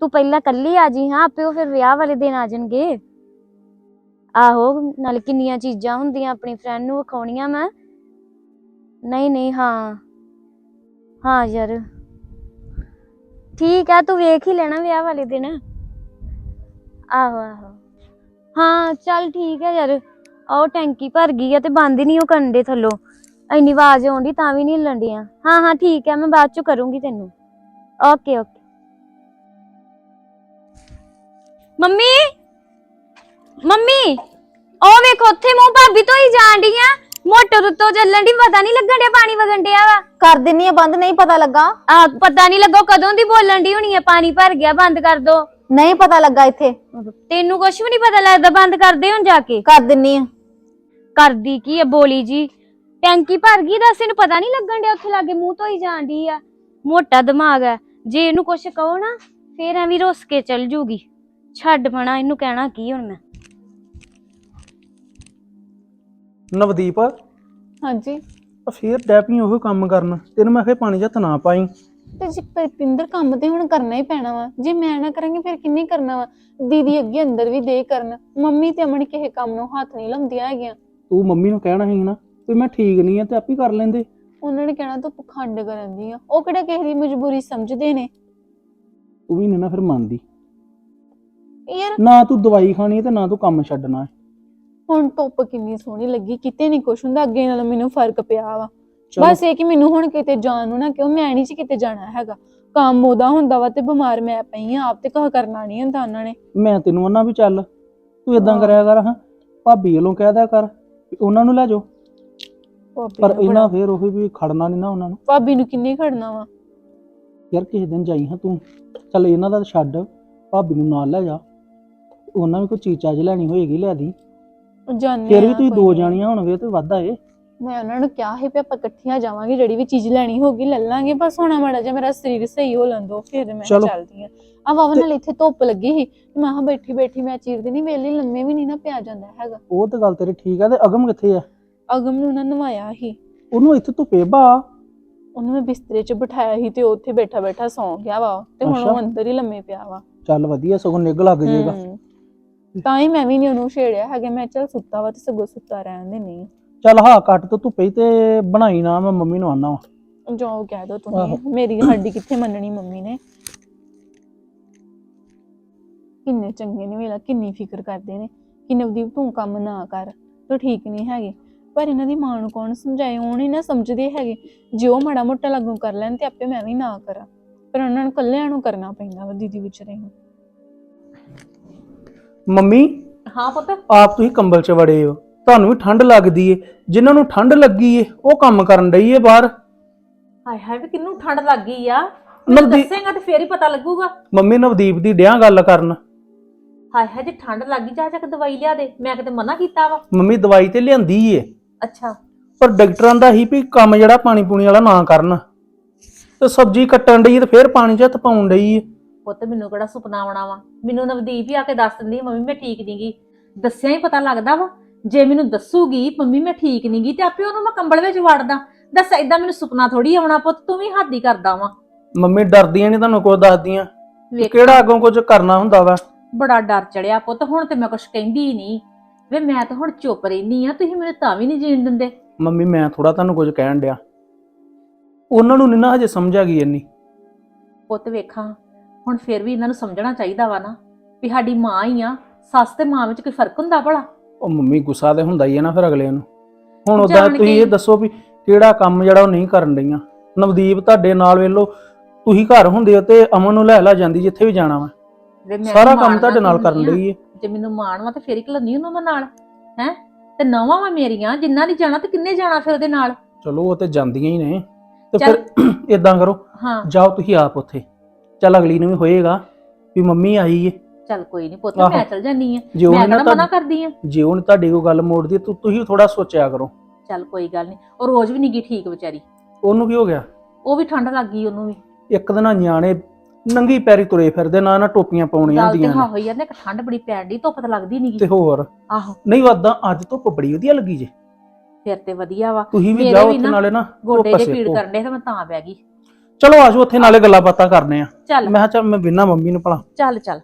ਤੂੰ ਪਹਿਲਾਂ ਕੱਲੀ ਆ ਜੀ ਹਾਂ, ਆਪੇ ਉਹ ਫਿਰ ਵਿਆਹ ਵਾਲੇ ਦਿਨ ਆ ਜਾਣਗੇ। ਆਹੋ, ਨਾਲ ਕਿੰਨੀਆਂ ਚੀਜ਼ਾਂ ਹੁੰਦੀਆਂ ਆਪਣੀ ਫਰੈਂਡ ਨੂੰ ਵਿਖਾਉਣੀਆਂ ਮੈਂ। ਨਹੀਂ ਨਹੀਂ, ਹਾਂ। ਹਾਂ ਯਾਰ। ਠੀਕ ਆ, ਤੂੰ ਵੇਖ ਹੀ ਲੈਣਾ ਵਿਆਹ ਵਾਲੇ ਦਿਨ। ਆਹੋ ਆਹੋ। ਹਾਂ, ਚੱਲ ਠੀਕ ਹੈ ਯਾਰ। ਆਹ ਟੈਂਕੀ ਭਰ ਗਈ ਆ ਤੇ ਬੰਦ ਹੀ ਨਹੀਂ ਉਹ ਕੰਡੇ ਥੱਲੋਂ। ਇੰਨੀ ਆਵਾਜ਼ ਆਉਂਦੀ ਤਾਂ ਵੀ ਨਹੀਂ ਲੰਡੀਆਂ ਹਾਂ ਹਾਂ ਠੀਕ ਹੈ ਮੈਂ ਬਾਅਦ ਚ ਕਰੂੰਗੀ ਤੈਨੂੰ। Okay okay mummy! ਮੰਮੀ! ਉਹ ਵੇਖ ਉੱਥੇ ਮੂੰਹ ਭਾਬੀ ਤੋਂ ਹੀ ਜਾਣ ਡੀਆਂ ਮੋਟਰ ਉੱਤੋਂ ਚੱਲਣ ਦੀ ਪਤਾ ਨਹੀਂ ਲੱਗਣ ਡਿਆ ਪਾਣੀ ਵਗਣ ਡਿਆ ਵਾ। ਕਰ ਦਿੰਨੀ ਆ ਬੰਦ ਨਹੀਂ ਪਤਾ ਲੱਗਾ। ਆ ਪਤਾ ਨਹੀਂ ਲੱਗੋ ਕਦੋਂ ਦੀ ਬੋਲਣ ਦੀ ਹੋਣੀ ਹੈ ਪਾਣੀ ਭਰ ਗਿਆ ਬੰਦ ਕਰ ਦੋ। ਨਹੀਂ ਪਤਾ ਲੱਗਾ ਇੱਥੇ। ਤੈਨੂੰ ਕੁਝ ਵੀ ਨਹੀਂ ਪਤਾ ਲੱਗਦਾ ਬੰਦ ਕਰ ਦੇ ਹੁਣ ਜਾ ਕੇ। ਕਰ ਦਿੰਨੀ ਆ। ਕਰਦੀ ਕੀ ਹੈ ਬੋਲੀ ਜੀ? ਟੈਂਕੀ ਭਰ ਗਈ ਦੱਸ ਇਹਨੂੰ ਪਤਾ ਨਹੀਂ ਲੱਗਣ ਡਿਆ ਉੱਥੇ ਲਾਗੇ ਮੂੰਹ ਤੋਂ ਹੀ ਜਾਣ ਡਈ ਆ। ਮੋਟਾ ਦਿਮਾਗ ਹੈ ਜੇ ਇਹਨੂੰ ਕੁਝ ਕਹੋ ਨਾ ਫੇਰ ਐਵੇਂ ਰੁੱਸ ਕੇ ਚਲ ਜੂਗੀ। ਛੱਡ ਪਣਾ ਇਹਨੂੰ ਕਹਿਣਾ ਕੀ ਹੁਣ ਮੈਂ? ਨਵਦੀਪ? ਹਾਂਜੀ। ਆ ਫੇਰ ਡੈਪੀ ਉਹ ਕੰਮ ਕਰਨ। ਤੈਨੂੰ ਮੈਂ ਕਿਹਾ ਪਾਣੀ ਜੱਤ ਨਾ ਪਾਈ। ਤੇ ਜੀ ਪਿੰਦਰ ਕੰਮ ਤੇ ਹੁਣ ਕਰਨਾ ਹੀ ਪੈਣਾ ਵਾ। ਜੇ ਮੈਂ ਨਾ ਕਰਾਂਗੀ ਫਿਰ ਕਿੰਨੇ ਕਰਨਾ ਵਾ? ਦੀਦੀ ਅੱਗੇ ਅੰਦਰ ਵੀ ਦੇ ਕਰਨ। ਮੰਮੀ ਤੇ ਅਮਨ ਕਿਸੇ ਕੰਮ ਨੂੰ ਹੱਥ ਨਹੀਂ ਲਾਉਂਦੀਆਂ ਹੈਗੀਆਂ। ਤੂੰ ਮੰਮੀ ਨੂੰ ਕਹਿਣਾ ਸੀ ਨਾ ਵੀ ਮੈਂ ਠੀਕ ਨਹੀਂ ਆ ਤੇ ਆਪੇ ਕਰ ਲੈਂਦੇ। ਉਹਨਾਂ ਨੇ ਕਹਿਣਾ ਤੂੰ ਪਖੰਡ ਕਰਨ ਦੀ ਆ। ਉਹ ਕਿਹੜਾ ਕਿਸੇ ਦੀ ਮਜਬੂਰੀ ਸਮਝਦੇ ਨੇ? ਤੂੰ ਵੀ ਨੀ ਨਾ ਫਿਰ ਮੰਨਦੀ। ਯਾਰ ਨਾ ਤੂੰ ਦਵਾਈ ਖਾਣੀ ਹੈ ਤੇ ਨਾ ਤੂੰ ਕੰਮ ਛੱਡਣਾ ਹੈ। ਹੁਣ ਧੁੱਪ ਕਿੰਨੀ ਸੋਹਣੀ ਲੱਗੀ ਕਿਤੇ ਨਹੀਂ ਕੁਛ ਹੁੰਦਾ ਅੱਗੇ ਨਾਲੋਂ ਮੈਨੂੰ ਫ਼ਰਕ ਪਿਆ ਵਾ। ਚਲੋ। ਬਸ ਇਹ ਕਿ ਮੈਨੂੰ ਹੁਣ ਕਿਤੇ ਜਾਣ ਨੂੰ ਨਾ ਕਿਉਂ ਮੈਂ ਨਹੀਂ ਸੀ ਕਿਤੇ ਜਾਣਾ ਹੈਗਾ। ਕੰਮ ਉਹਦਾ ਹੁੰਦਾ ਵਾ ਤੇ ਬਿਮਾਰ ਮੈਂ ਪਈ ਆ ਆਪ ਤੇ ਕਹ ਕਰਨਾ ਨਹੀਂ ਹੁੰਦਾ ਉਹਨਾਂ ਨੇ। ਮੈਂ ਤੈਨੂੰ ਉਹਨਾਂ ਵੀ ਚੱਲ ਤੂੰ ਇਦਾਂ ਹਾਂ। ਕਰਿਆ ਕਰ ਹਾਂ। ਭਾਬੀ ਵੱਲੋਂ ਕਹਿ ਦਿਆ ਕਰ। ਵੀ ਉਹਨਾਂ ਨੂੰ ਲੈ ਜਾਓ। ਭਾਬੀ ਪਰ ਨੂੰ ਇਹਨਾਂ ਬੜਾ- ਫੇਰ ਉਹ ਵੀ ਖੜਨਾ ਨਹੀਂ ਨਾ ਉਹਨਾਂ ਨੂੰ। ਭਾਬੀ ਨੂੰ ਕਿੰਨੇ ਖੜਨਾ ਵਾ? ਯਾਰ ਕਿਸੇ ਦਿਨ ਜਾਈ ਹਾਂ ਤੂੰ। ਚੱਲ ਇਹਨਾਂ ਦਾ ਛੱਡ ਭਾਬੀ ਨੂੰ ਨਾਲ ਲੈ ਜਾ। ਉਹਨਾਂ ਵੀ ਕੋਈ ਚੀਜ਼ ਚਾਜ ਲੈਣੀ ਹੋਏਗੀ ਲੈ ਦੀ। ਜਾਣੇ ਫਿਰ ਵੀ ਤੁਸੀਂ ਦੋ ਜਾਣੀਆਂ ਹੋਣਗੇ ਤੇ ਵਾਧਾ ਏ ਮੈਂ ਉਹਨਾਂ ਨੂੰ ਕਿਹਾ ਸੀ ਵੀ ਆਪਾਂ ਇਕੱਠੀਆਂ ਜਾਵਾਂਗੇ ਜਿਹੜੀ ਵੀ ਚੀਜ਼ ਲੈਣੀ ਹੋਗੀ ਲੈ ਲਾਂਗੇ ਬਸ ਹੁਣ ਮਾੜਾ ਜਿਹਾ ਮੇਰਾ ਸਰੀਰ ਸਹੀ ਹੋ ਲੰਦੋ ਫਿਰ ਮੈਂ ਚਲੋ। ਚੱਲਦੀ ਆ ਆ ਵਾਵਾ ਨਾਲ ਇੱਥੇ ਧੁੱਪ ਲੱਗੀ ਸੀ ਤੇ ਮੈਂ ਹਾਂ ਬੈਠੀ ਬੈਠੀ ਮੈਂ ਚੀਰਦੀ ਨਹੀਂ ਵੇਲੀ ਲੰਮੇ ਵੀ ਨਹੀਂ ਨਾ ਪਿਆ ਜਾਂਦਾ ਹੈਗਾ। ਉਹ ਤੇ ਗੱਲ ਤੇਰੀ ਠੀਕ ਆ ਤੇ ਅਗਮ ਕਿੱਥੇ ਆ? ਅਗਮ ਨੂੰ ਨਾ ਨਵਾਇਆ ਸੀ। ਉਹਨੂੰ ਇੱਥੇ ਧੁੱਪੇ ਬਾ। ਉਹਨੂੰ ਮੈਂ ਬਿਸਤਰੇ 'ਚ ਬਿਠਾਇਆ ਸੀ ਤੇ ਉਹ ਉੱਥੇ ਬੈਠਾ ਬੈਠਾ ਸੌਂ ਗਿਆ ਵਾ ਤੇ ਹੁਣ ਅੱਛਾ। ਉਹ ਅੰਦਰ ਹੀ ਲੰਮੇ ਪਿਆ ਵਾ। ਚੱਲ ਵਧੀਆ ਸਗੋਂ ਨਿੱਘ ਲੱਗ ਜਾਏਗਾ। ਹਮ। ਤਾਂ ਹੀ ਮੈਂ ਵੀ ਨਹੀਂ ਉਹਨੂੰ ਛੇੜਿਆ ਹੈਗਾ ਮੈਂ ਚੱਲ ਸੁੱਤਾ ਵਾ ਤੇ ਸਗੋਂ ਸੁੱਤਾ ਰਹਿਣ ਦੇ ਨਹੀਂ। ਚੱਲ ਹਾਂ ਕੱਟ ਤੋਂ ਧੁੱਪੇ ਹੀ ਤੇ ਬਣਾਈ ਨਾ ਮੈਂ ਮੰਮੀ ਨੂੰ ਆਨਾ ਵਾ। ਜੋ ਕਹਿ ਦੋ ਆਹੋ। ਤੁਸੀਂ ਮੇਰੀ ਹੱਡੀ ਕਿੱਥੇ ਮੰਨਣੀ ਮੰਮੀ ਨੇ? ਕਿੰਨੇ ਚੰਗੇ ਨੇ ਵੇਲਾ ਕਿੰਨੀ ਫਿਕਰ ਕਰਦੇ ਨੇ। ਕਿ ਨਵਦੀਪ ਤੂੰ ਕੰਮ ਨਾ ਕਰ ਤੂੰ ਠੀਕ ਨਹੀਂ ਹੈਗੇ। ਪਰ ਇਹਨਾਂ ਦੀ ਮਾਂ ਨੂੰ ਕੌਣ ਸਮਝਾਏ? ਉਹ ਨਹੀਂ ਨਾ ਸਮਝਦੇ ਹੈਗੇ। ਜੇ ਉਹ ਮਾੜਾ ਮੋਟਾ ਲੱਗੂ ਕਰ ਲੈਣ ਤੇ ਆਪੇ ਮੈਂ ਵੀ ਨਾ ਕਰਾਂ। ਪਰ ਉਹਨਾਂ ਨੂੰ ਕੱਲਿਆਂ ਨੂੰ ਕਰਨਾ ਪੈਂਦਾ ਵਾ ਦੀਦੀ ਵਿਚਾਰੇ ਨੂੰ। ਮੰਮੀ ਹਾਂ ਪੁੱਤ। ਆਪ ਤੁਸੀਂ ਕੰਬਲ 'ਚ ਵੜੇ ਹੋ। ਤੁਹਾਨੂੰ ਵੀ ਠੰਡ ਲੱਗਦੀ ਏ। ਜਿਨ੍ਹਾਂ ਨੂੰ ਠੰਡ ਲੱਗੀ ਏ ਉਹ ਕੰਮ ਕਰਨ ਡਈ ਏ ਬਾਹਰ। ਹਾਏ ਹਾਏ ਵੀ ਕਿੰਨੂੰ ਠੰਡ ਲੱਗ ਗਈ ਆ? ਮੈਨੂੰ ਨਵਦੀਪ ਦੱਸੇਗਾ ਤੇ ਫੇਰ ਹੀ ਪਤਾ ਲੱਗੂਗਾ। ਮੰਮੀ ਨਵਦੀਪ ਦੀ ਡਿਆਂ ਗੱਲ ਕਰਨ। ਹਾਏ ਹਾਏ ਜੇ ਠੰਡ ਲੱਗ ਗਈ ਜਾ ਜਾ ਕੇ ਦਵਾਈ ਲਿਆ ਦੇ। ਮੈਂ ਕਿਤੇ ਮਨਾ ਕੀਤਾ ਵਾ। ਮੰਮੀ ਦਵਾਈ ਤੇ ਲਿਆਂਦੀ ਏ। ਅੱਛਾ। ਪਰ ਡਾਕਟਰਾਂ ਦਾ ਹੀ ਵੀ ਕੰਮ ਜਿਹੜਾ ਪਾਣੀ ਪੂਣੀ ਵਾਲਾ ਨਾ ਕਰਨ। ਤੇ ਸਬਜ਼ੀ ਕੱਟਣ ਡਈ ਏ ਤੇ ਫੇਰ ਪਾਣੀ 'ਚ ਹੱਥ ਪਾਉਣ ਡਈ ਏ। ਪੁੱਤ ਮੈਨੂੰ ਕਿਹੜਾ ਸੁਪਨਾ ਆਉਣਾ ਵਾ। ਮੈਨੂੰ ਨਵਦੀਪ ਹੀ ਆ ਕੇ ਦੱਸ ਦਿੰਦੀ ਮੰਮੀ ਮੈਂ ਠੀਕ ਨੀ ਗੀ ਦੱਸਿਆ ਹੀ ਪਤਾ ਲੱਗਦਾ ਵਾ। ਜੇ ਮੈਨੂੰ ਦੱਸੂਗੀ ਮੰਮੀ ਮੈਂ ਠੀਕ ਨੀ ਗੀ ਤੇ ਆਪੇ ਉਹਨੂੰ ਮੈਂ ਕੰਬਲ ਵਿੱਚ ਵੜਦਾ। ਦੱਸ ਏਦਾਂ ਮੈਨੂੰ ਸੁਪਨਾ ਥੋੜੀ ਆਉਣਾ ਪੁੱਤ ਤੂੰ ਵੀ ਹੱਦ ਹੀ ਕਰਦਾ ਵਾ। ਮੰਮੀ ਡਰਦੀਆਂ ਨਹੀਂ ਤੁਹਾਨੂੰ ਕੁਝ ਦੱਸਦੀਆਂ? ਵੇਖ। ਕਿਹੜਾ ਅੱਗੋਂ ਕੁਝ ਕਰਨਾ ਹੁੰਦਾ ਵਾ? ਬੜਾ ਡਰ ਚੜਿਆ ਪੁੱਤ ਹੁਣ ਤੇ ਮੈਂ ਕੁਛ ਕਹਿੰਦੀ ਨਹੀਂ ਵੇ ਮੈਂ ਤਾਂ ਹੁਣ ਚੁੱਪ ਰਹਿਨੀ ਆ ਤੁਸੀਂ ਮੈਨੂੰ ਤਾਂ ਵੀ ਨਹੀਂ ਜੀਣ ਦਿੰਦੇ। ਮੰਮੀ ਮੈਂ ਥੋੜਾ ਤੁਹਾਨੂੰ ਕੁਝ ਕਹਿਣ ਡਿਆ। ਉਹਨਾਂ ਨੂੰ ਨੀ ਨਾ ਹਜੇ ਸਮਝ ਆ ਗਈ ਇੰਨੀ। ਪੁੱਤ ਵੇਖਾਂ ਹੁਣ ਫਿਰ ਵੀ ਇਹਨਾਂ ਨੂੰ ਸਮਝਣਾ ਚਾਹੀਦਾ ਵਾ ਨਾ ਵੀ ਸਾਡੀ ਮਾਂ ਹੀ ਆ ਸੱਸ ਤੇ ਮਾਂ ਵਿੱਚ ਕੋਈ ਫ਼ਰਕ ਹੁੰਦਾ ਭਲਾ? ਉਹ ਮੰਮੀ ਗੁੱਸਾ ਤੇ ਹੁੰਦਾ ਹੀ ਹੈ ਨਾ ਫਿਰ ਅਗਲੇ ਨੂੰ। ਹੁਣ ਉਦਾਂ ਜਾਣ ਤੁਸੀਂ ਕੇ ਇਹ ਦੱਸੋ ਵੀ ਕਿਹੜਾ ਕੰਮ ਜਿਹੜਾ ਉਹ ਨਹੀਂ ਕਰਨ ਡਈਆਂ। ਨਵਦੀਪ ਤੁਹਾਡੇ ਨਾਲ ਵੇਲੋ ਤੁਸੀਂ ਘਰ ਹੁੰਦੇ ਹੋ ਤੇ ਅਮਨ ਨੂੰ ਲੈ ਲੈ ਜਾਂਦੀ ਜਿੱਥੇ ਵੀ ਜਾਣਾ ਵਾ। ਮੈਂ ਸਾਰਾ ਮਾਣ ਕੰਮ ਤੁਹਾਡੇ ਨਾਲ ਕਰਨ ਆ। ਡਈ ਏ ਜੇ ਮੈਨੂੰ ਮਾਣ ਵਾ ਤੇ ਫਿਰ ਹੀ ਕਲੰਦੀ ਉਹਨੂੰ ਮੈਂ ਨਾਲ ਹੈ? ਤੇ ਨਵਾਂ ਵਾ ਮੇਰੀਆਂ ਜਿੰਨਾ ਨਹੀਂ ਜਾਣਾ ਤੇ ਕਿੰਨੇ ਜਾਣਾ ਫਿਰ ਉਹਦੇ ਨਾਲ? ਚਲੋ ਉਹ ਤੇ ਜਾਂਦੀਆਂ ਹੀ ਨੇ। ਤੇ। ਫਿਰ ਇਦਾਂ ਕਰੋ ਹਾਂ। ਜਾਓ ਤੁਸੀਂ ਆਪ ਉੱਥੇ। ਚੱਲ ਅਗਲੀ ਨੂੰ ਵੀ ਹੋਏਗਾ ਵੀ ਮੰਮੀ ਆਈ ਏ। ਚੱਲ ਕੋਈ ਨਹੀਂ ਪੁੱਤ ਆਹੋ। ਮੈਂ ਚਲ ਜਾਨੀ ਆ। ਜੇ ਉਹਨੇ ਮੈਂ ਨਾ ਕਿਹੜਾ ਮਨਾ ਤੁਹਾਡੀ ਕਰਦੀ ਆ? ਜੇ ਉਹਨੇ ਤੁਹਾਡੀ ਕੋਈ ਗੱਲ ਮੋੜਦੀ ਤਾਂ ਤੁਸੀਂ ਥੋੜਾ ਸੋਚਿਆ ਕਰੋ। ਚੱਲ ਕੋਈ ਗੱਲ ਨਹੀਂ ਉਹ ਰੋਜ਼ ਵੀ ਨਹੀਂ ਗਈ ਠੀਕ ਵਿਚਾਰੀ। ਉਹਨੂੰ ਕੀ ਹੋ ਗਿਆ? ਉਹ ਵੀ ਠੰਡ ਲੱਗ ਗਈ ਉਹਨੂੰ ਵੀ। ਇੱਕ ਦਿਨ ਨਿਆਣੇ ਨੰਗੀ ਪੈਰੀ ਤੁਰੇ ਫਿਰਦੇ ਨਾ ਨਾ ਟੋਪੀਆਂ ਪਾਉਣੀਆਂ ਗੱਲ ਤੇ ਹੁੰਦੀਆਂ ਹਾਂ ਨੇ ਹੋਈ ਜਾਂਦੇ ਕਿ ਠੰਡ ਬੜੀ ਪੈਣ ਦੀ ਧੁੱਪ ਤਾਂ ਲੱਗਦੀ ਤੇ ਨਹੀਂਗੀ ਹੋਰ? ਆਹੋ। ਨਹੀਂ ਵਾਦਾ ਅੱਜ ਧੁੱਪ ਬੜੀ ਵਧੀਆ ਲੱਗੀ ਜੇ। ਫਿਰ ਤੇ ਵਧੀਆ ਵਾ। ਤੁਸੀਂ ਵੀ ਮੇਰੇ ਜਾਓ ਵੀ ਉੱਥੇ ਨਾ ਨਾਲੇ ਨਾ ਗੋਡੇ ਧੁੱਪ ਜੇ ਪੀੜ ਸੇਕੋ। ਕਰਨ ਦੇ ਤੇ ਮੈਂ ਤਾਂ ਬਹਿ ਗਈ। ਚਲੋ ਆਜੋ ਉੱਥੇ ਨਾਲੇ ਗੱਲਾਂ ਬਾਤਾਂ ਕਰਨੇ ਆ। ਚੱਲ। ਮੈਂ ਕਿਹਾ ਚੱਲ ਮੈਂ ਬਿਨਾ ਮੰਮੀ ਨੂੰ ਭਲਾ। ਚੱਲ ਚੱਲ।